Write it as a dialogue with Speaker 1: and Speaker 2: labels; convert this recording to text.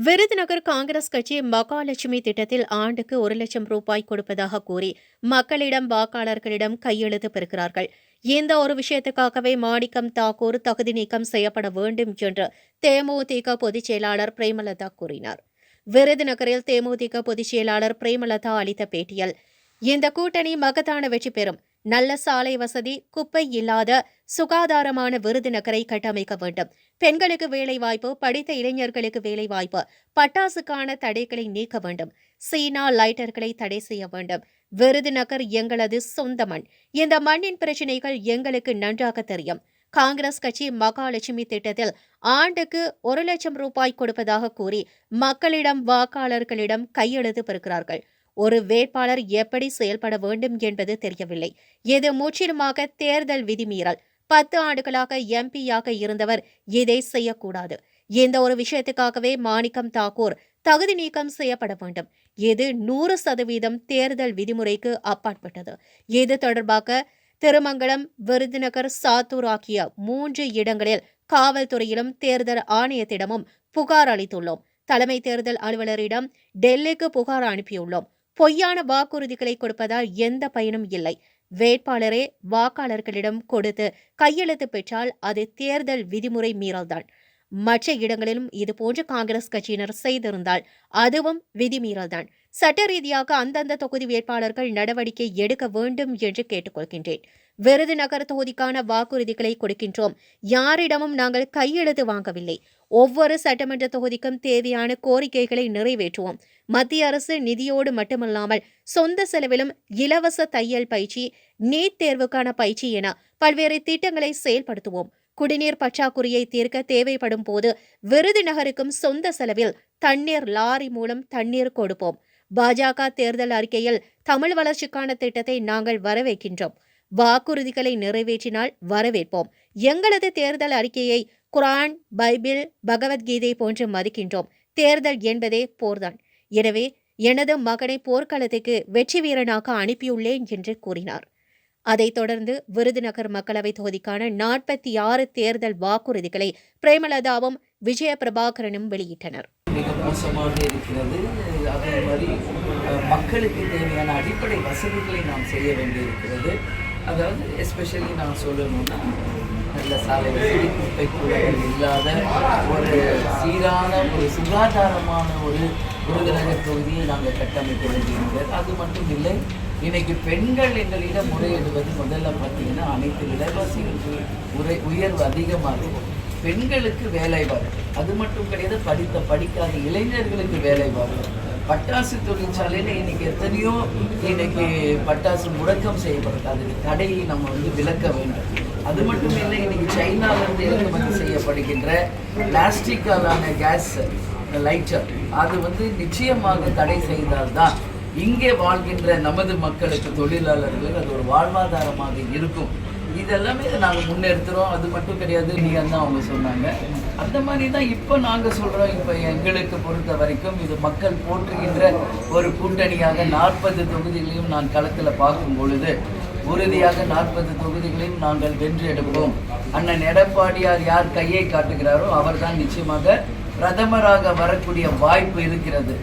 Speaker 1: விருதுநகர் காங்கிரஸ் கட்சி மகாலட்சுமி திட்டத்தில் ஆண்டுக்கு ஒரு லட்சம் ரூபாய் கொடுப்பதாக கூறி மக்களிடம் வாக்காளர்களிடம் கையெழுத்து பெறுகிறார்கள். இந்த ஒரு விஷயத்துக்காகவே மாணிக்கம் தாக்கூர் தகுதி நீக்கம் செய்யப்பட வேண்டும் என்று தேமுதிக பொதுச் செயலாளர் பிரேமலதா கூறினார். விருதுநகரில் தேமுதிக பொதுச் செயலாளர் பிரேமலதா அளித்த பேட்டியில் இந்த கூட்டணி மகத்தான வெற்றி பெறும். நல்ல சாலை வசதி குப்பை இல்லாத சுகாதாரமான விருதுநகரை கட்டமைக்க வேண்டும். பெண்களுக்கு வேலைவாய்ப்பு படித்த இளைஞர்களுக்கு வேலைவாய்ப்பு பட்டாசுக்கான தடைகளை நீக்க வேண்டும். சீனா லைட்டர்களை தடை செய்ய வேண்டும். விருதுநகர் எங்களது சொந்த மண். இந்த மண்ணின் பிரச்சினைகள் எங்களுக்கு நன்றாக தெரியும். காங்கிரஸ் கட்சி மகாலட்சுமி திட்டத்தில் ஆண்டுக்கு ஒரு லட்சம் ரூபாய் கொடுப்பதாக கூறி மக்களிடம் வாக்காளர்களிடம் கையெழுத்து பெறுகிறார்கள். ஒரு வேட்பாளர் எப்படி செயல்பட வேண்டும் என்பது தெரியவில்லை. இது முற்றிலுமாக தேர்தல் விதிமீறல் பத்து ஆண்டுகளாக எம்பியாக இருந்தவர் இதை செய்யக்கூடாது. இந்த ஒரு விஷயத்துக்காகவே மாணிக்கம் தாக்கூர் தகுதி நீக்கம் செய்யப்பட வேண்டும். இது நூறு சதவீதம் தேர்தல் விதிமுறைக்கு அப்பாற்பட்டது. இது தொடர்பாக திருமங்கலம் விருதுநகர் சாத்தூர் ஆகிய மூன்று இடங்களில் காவல்துறையிலும் தேர்தல் ஆணையத்திடமும் புகார் அளித்துள்ளோம். தலைமை தேர்தல் அலுவலரிடம் டெல்லிக்கு புகார் அனுப்பியுள்ளோம். பொய்யான வாக்குறுதிகளை கொடுப்பதால் எந்த பயனும் இல்லை. வேட்பாளரே வாக்காளர்களிடம் கொடுத்து கையெழுத்து பெற்றால் அது தேர்தல் விதிமுறை மீறல்தான். மற்ற இடங்களிலும் இதுபோன்று காங்கிரஸ் கட்சியினர் செய்திருந்தால் அதுவும் விதிமீறல்தான் சட்ட ரீதியாக அந்தந்த தொகுதி வேட்பாளர்கள் நடவடிக்கை எடுக்க வேண்டும் என்று கேட்டுக்கொள்கின்றேன். விருதுநகர் தொகுதிக்கான வாக்குறுதிகளை கொடுக்கின்றோம். யாரிடமும் நாங்கள் கையெழுத்து வாங்கவில்லை. ஒவ்வொரு சட்டமன்ற தொகுதிக்கும் தேவையான கோரிக்கைகளை நிறைவேற்றுவோம். மத்திய அரசு நிதியோடு மட்டுமல்லாமல் சொந்த செலவிலும் இலவச தையல் பயிற்சி நீட் தேர்வுக்கான பயிற்சி என பல்வேறு திட்டங்களை செயல்படுத்துவோம். குடிநீர் பற்றாக்குறையை தீர்க்க தேவைப்படும் போது விருதுநகருக்கும் சொந்த செலவில் தண்ணீர் லாரி மூலம் தண்ணீர் கொடுப்போம். பாஜக தேர்தல் அறிக்கையில் தமிழ் வளர்ச்சிக்கான திட்டத்தை நாங்கள் வரவேற்கின்றோம். வாக்குறுதிகளை நிறைவேற்றினால் வரவேற்போம். எங்களது தேர்தல் அறிக்கையை குரான் பைபிள் பகவத்கீதை போன்று மதிக்கின்றோம். தேர்தல் என்பதே போர்தான். எனவே எனது மகனை போர்க்களத்துக்கு வெற்றி வீரனாக அனுப்பியுள்ளேன் என்று கூறினார். அதைத் தொடர்ந்து விருதுநகர் மக்களவைத் தொகுதிக்கான நாற்பத்தி ஆறு தேர்தல் வாக்குறுதிகளை பிரேமலதாவும் விஜய பிரபாகரனும் வெளியிட்டனர்.
Speaker 2: மிக மோசமாக இருக்கிறது. அதே மாதிரி மக்களுக்கு தேவையான அடிப்படை வசதிகளை நாம் செய்ய வேண்டியிருக்கிறது. அதாவது எஸ்பெஷலி நான் சொல்லணும்னா நல்ல சாலை வசதி குப்பை கூடங்கள் இல்லாத ஒரு சீரான ஒரு சுகாதாரமான ஒரு விருதுநகர் தொகுதியை நாங்கள் கட்டமைக்க வேண்டியிருக்கிறது. அது மட்டும் இல்லை இன்னைக்கு பெண்கள் எங்களிடம் முறையிடுவது முதல்ல பார்த்தீங்கன்னா அனைத்து இலவசிகளுக்கு உரை உயர்வு அதிகமாக பெண்களுக்கு வேலை வாய்ப்பு அது மட்டும் கிடையாது படித்த படிக்காத இளைஞர்களுக்கு வேலை வாய்ப்பு பட்டாசு தொழிற்சாலையில் இன்னைக்கு எத்தனையோ இன்னைக்கு பட்டாசு முடக்கம் செய்யப்படுது அதுக்கு தடையை நம்ம வந்து விளக்க வேண்டும். அது மட்டும் இல்லை இன்னைக்கு சைனாவிலிருந்து இறக்குமதி செய்யப்படுகின்ற பிளாஸ்டிக்காலான கேஸ் லைட்டர் அது வந்து நிச்சயமாக தடை செய்தால்தான் இங்கே வாழ்கின்ற நமது மக்களுக்கு தொழிலாளர்களுக்கு அது ஒரு வாழ்வாதாரமாக இருக்கும். இதெல்லாமே நாங்கள் முன்னெடுத்துறோம். அது மட்டும் கிடையாது நீங்கள் தான் அவங்க சொன்னாங்க. அந்த மாதிரி தான் இப்போ நாங்கள் சொல்கிறோம் இப்போ எங்களுக்கு பொறுத்த வரைக்கும் இது மக்கள் போற்றுகின்ற ஒரு கூட்டணியாக நாற்பது தொகுதிகளையும் நான் களத்தில் பார்க்கும் பொழுது உறுதியாக நாற்பது தொகுதிகளையும் நாங்கள் வென்று எடுப்போம். அண்ணன் எடப்பாடியார் யார் கையை காட்டுகிறாரோ அவர்தான் நிச்சயமாக பிரதமராக வரக்கூடிய வாய்ப்பு இருக்கிறது.